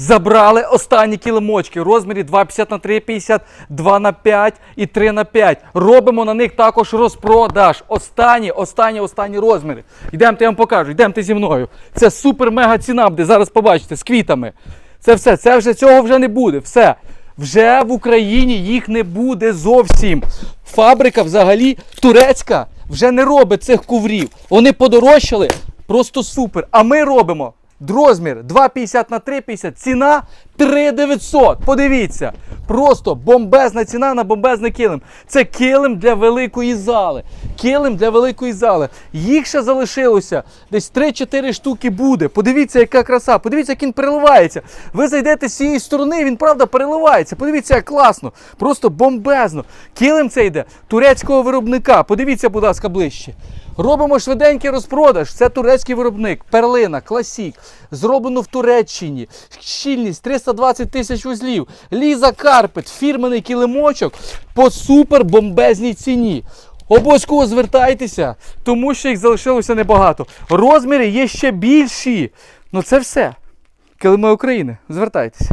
Забрали останні килимочки в розмірі 2,50 на 3,50, 2 на 5 і 3 на 5. Робимо на них також розпродаж. Останні, останні, останні розміри. Йдемте, я вам покажу, йдемте зі мною. Це супер-мега ціна буде, зараз побачите, з квітами. Це все, це вже цього вже не буде. Все. Вже в Україні їх не буде зовсім. Фабрика взагалі турецька вже не робить цих коврів. Вони подорожчали просто супер. А ми робимо розмір 2,50 на 3,50, ціна 3,900. Подивіться. Просто бомбезна ціна на бомбезний килим. Це килим для великої зали. Килим для великої зали. Їх ще залишилося десь 3-4 штуки буде. Подивіться, яка краса. Подивіться, як він переливається. Ви зайдете з цієї сторони, він правда переливається. Подивіться, як класно. Просто бомбезно. Килим це йде турецького виробника. Подивіться, будь ласка, ближче. Робимо швиденький розпродаж. Це турецький виробник. Перлина, класік. Зроблено в Туреччині. Щільність 320 тисяч вузлів. Ліза Карпет, фірменний килимочок по супер бомбезній ціні. Обов'язково звертайтеся, тому що їх залишилося небагато. Розміри є ще більші. Ну це все. Килими України. Звертайтеся.